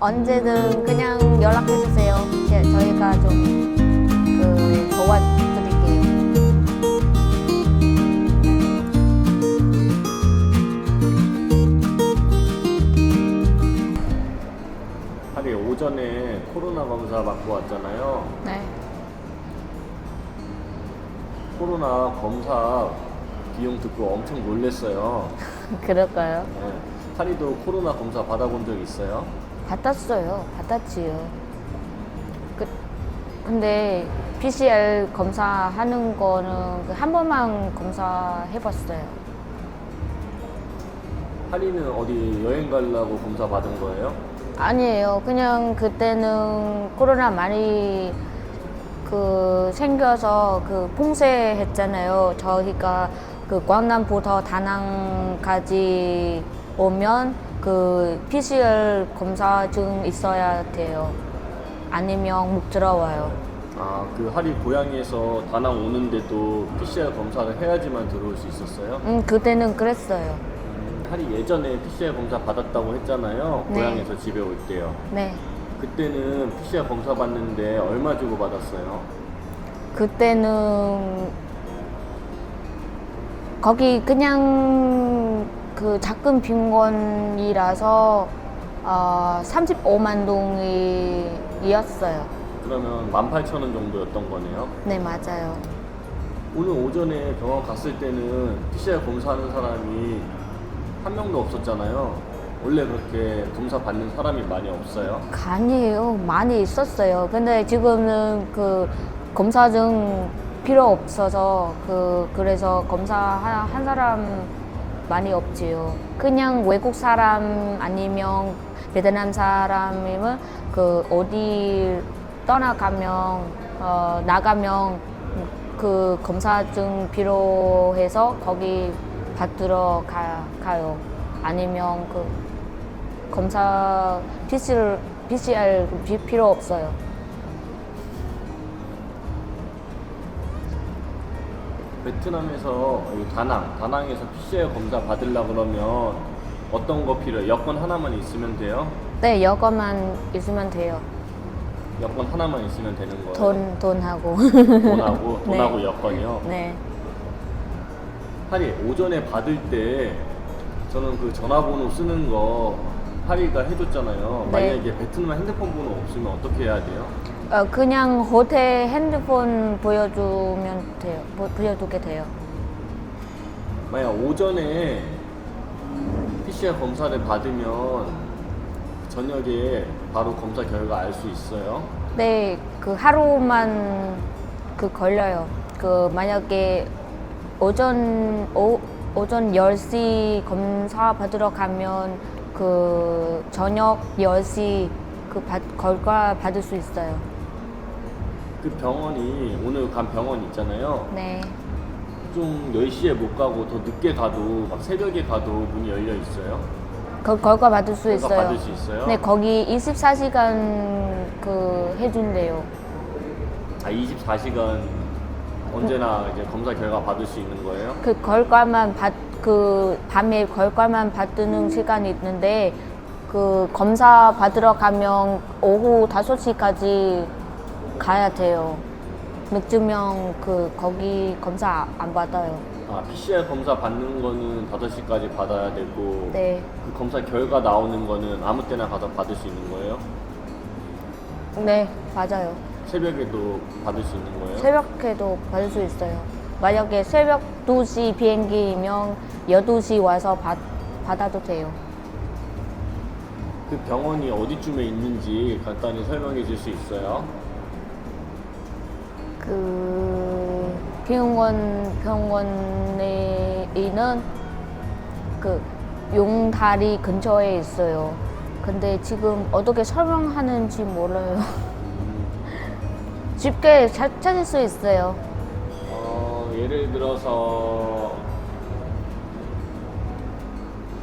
언제든 그냥 연락해 주세요. 제- 저희가 좀 그 도와드릴게요. 하리 오전에 코로나 검사 받고 왔잖아요. 네. 코로나 검사 비용 듣고 엄청 놀랬어요. 그럴까요? 네. 하리도 코로나 검사 받아본 적 있어요? 받았어요. 받았지요. 그, 근데 PCR 검사하는 거는 그 한 번만 검사해봤어요. 하리는 어디 여행 가려고 검사 받은 거예요? 아니에요. 그냥 그때는 코로나 많이 그 생겨서 그 봉쇄했잖아요. 저희가 그 광남부터 다낭까지 오면 그 PCR 검사증 있어야 돼요. 아니면 못 들어와요. 아, 그 하리 고향에서 다낭 오는데도 PCR 검사를 해야지만 들어올 수 있었어요? 음, 그때는 그랬어요. 음, 하리 예전에 PCR 검사 받았다고 했잖아요. 네. 고향에서 집에 올 때요. 네. 그때는 PCR 검사 받는데 얼마 주고 받았어요? 그때는 거기 그냥 그 작은 병원이라서 어, 35만 동이었어요. 그러면 18,000원 정도였던 거네요. 네, 맞아요. 오늘 오전에 병원 갔을 때는 PCR 검사하는 사람이 한 명도 없었잖아요. 원래 그렇게 검사 받는 사람이 많이 없어요. 아니에요. 많이 있었어요. 근데 지금은 그 검사증 필요 없어서 그 그래서 검사 한, 한 사람 많이 없지요. 그냥 외국 사람 아니면 베트남 사람이면 그 어디 떠나가면 어, 나가면 그 검사증 필요해서 거기 받으러 가, 가요. 아니면 그 검사 PCR, PCR 비- 필요 없어요. 베트남에서 여기 다낭, 다낭에서 PCR 검사 받으려 그러면 어떤 거 필요해요? 여권 하나만 있으면 돼요? 네, 여거만 있으면 돼요. 여권 하나만 있으면 되는 거예요? 돈, 돈하고. 돈하고 네. 돈하고 여권이요. 네. 하리 오전에 받을 때 저는 그 전화번호 쓰는 거 하리가 해줬잖아요. 네. 만약에 베트남 핸드폰 번호 없으면 어떻게 해야 돼요? 어, 그냥 호텔 핸드폰 보여주면 돼요. 보, 보여두게 돼요. 만약 오전에 PCR 검사를 받으면 저녁에 바로 검사 결과 알 수 있어요. 네, 그 하루만 그 걸려요. 그 만약에 오전 오, 오전 10시 검사 받으러 가면 그 저녁 10시 그 받, 결과 받을 수 있어요. 그 병원이 오늘 간 병원 있잖아요. 네. 좀 10시에 못 가고 더 늦게 가도 막 새벽에 가도 문이 열려 있어요. 그 결과 받을 수 있어요. 받을 수 있어요? 네, 거기 24시간 그 해준대요. 아, 24시간 언제나 이제 검사 결과 받을 수 있는 거예요? 그 결과만 받, 그 밤에 결과만 받는 시간이 있는데 그 검사 받으러 가면 오후 5시까지 가야 돼요. 늦으면 그 거기 검사 안 받아요. 아, PCR 검사 받는 거는 5시까지 받아야 되고 네. 그 검사 결과 나오는 거는 아무 때나 가서 받을 수 있는 거예요? 네, 맞아요. 새벽에도 받을 수 있는 거예요? 새벽에도 받을 수 있어요. 만약에 새벽 2시 비행기면 12시 와서 받, 받아도 돼요. 그 병원이 어디쯤에 있는지 간단히 설명해 줄 수 있어요? 그 병원 병원에 있는 그 용다리 근처에 있어요. 근데 지금 어떻게 설명하는지 몰라요. 쉽게 자- 찾을 수 있어요. 어, 예를 들어서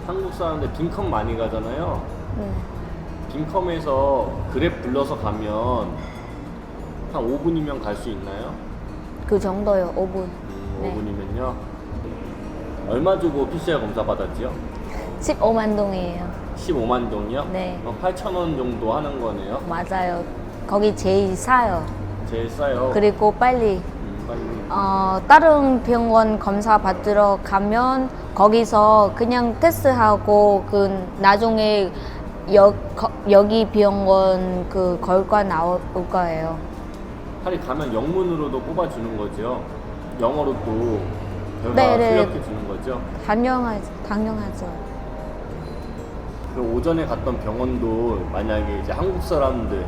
한국 사람들 빈컴 많이 가잖아요. 음, 빈컴에서 그랩 불러서 가면 한 5분이면 갈 수 있나요? 그 정도요. 5분. 음, 네. 5분이면요. 얼마 주고 PCR 검사 받았지요? 15만 동이에요. 15만 동이요? 네. 어, 8천 원 정도 하는 거네요. 맞아요. 거기 제일 싸요. 제일 싸요. 그리고 빨리 음, 빨리. 어, 다른 병원 검사 받으러 가면 거기서 그냥 테스트하고 그 나중에 여, 거- 여기 병원 그 결과 나올 거예요. 할이 가면 영문으로도 뽑아주는 거죠. 영어로 또 결과 네, 네. 출력해 주는 거죠. 당연하, 당연하죠. 그럼 오전에 갔던 병원도 만약에 이제 한국 사람들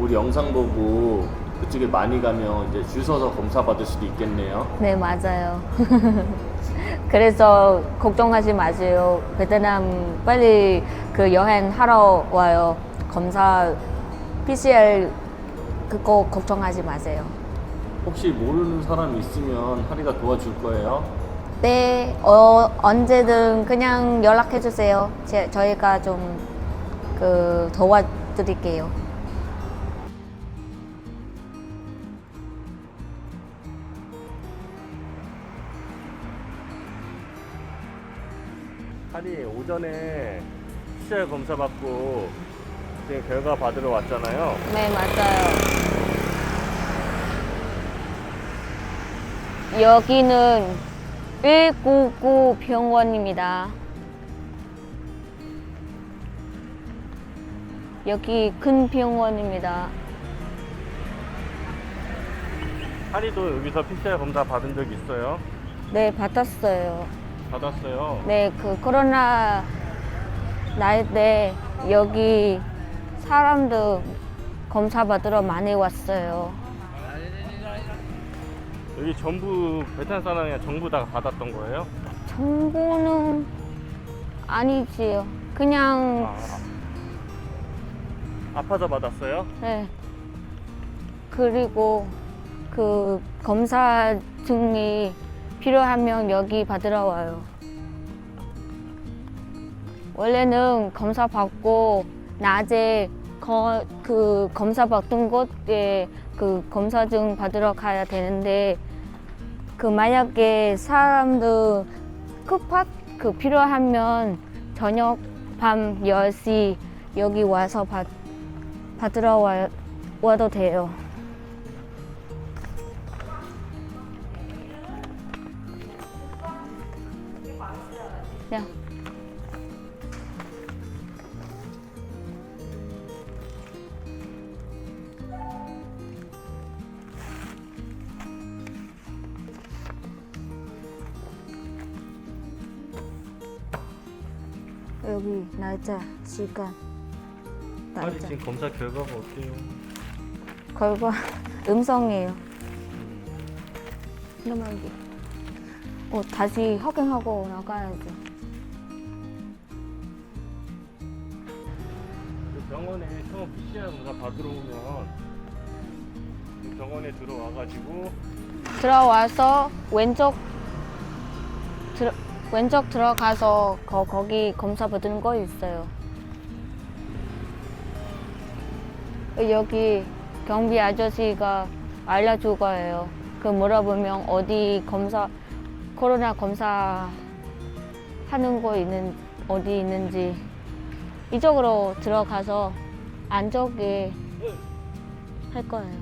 우리 영상 보고 그쪽에 많이 가면 이제 줄 서서 검사 받을 수도 있겠네요. 네, 맞아요. 그래서 걱정하지 마세요. 베트남 빨리 그 여행하러 와요. 검사 PCR 그거 걱정하지 마세요. 혹시 모르는 사람 있으면 하리가 도와줄 거예요. 네, 어, 언제든 그냥 연락해 주세요. 제, 저희가 좀 그 도와드릴게요. 하리 오전에 PCR 검사 받고 지금 결과 받으러 왔잖아요. 네, 맞아요. 여기는 199 병원입니다. 여기 큰 병원입니다. 하리도 여기서 PCR 검사 받은 적 있어요? 네, 받았어요. 받았어요. 네, 그 코로나 날때 여기 사람들 검사 받으러 많이 왔어요. 여기 전부 베트남 사람이 전부 다 받았던 거예요? 정보는 아니지요. 그냥 아, 아파서 받았어요? 네. 그리고 그 검사증이 필요하면 여기 받으러 와요. 원래는 검사 받고 낮에 거, 그 검사 받은 곳에 그 검사증 받으러 가야 되는데 그 만약에 사람들 급한 그 필요하면 저녁 밤 10시 여기 와서 받, 받으러 와, 와도 돼요. 여기 날짜, 시간, 하리 날짜. 지금 검사 결과가 어때요? 결과 음성이에요. 너무 어, 다시 확인하고 나가야지. 그 병원에 처음 PCR 검사 받으러 오면 그 병원에 들어와가지고 들어와서 왼쪽 왼쪽 들어가서 거, 거기 검사 받는 거 있어요. 여기 경비 아저씨가 알려줄 거예요. 그 물어보면 어디 검사 코로나 검사 하는 거 있는 어디 있는지 이쪽으로 들어가서 안쪽에 할 거예요.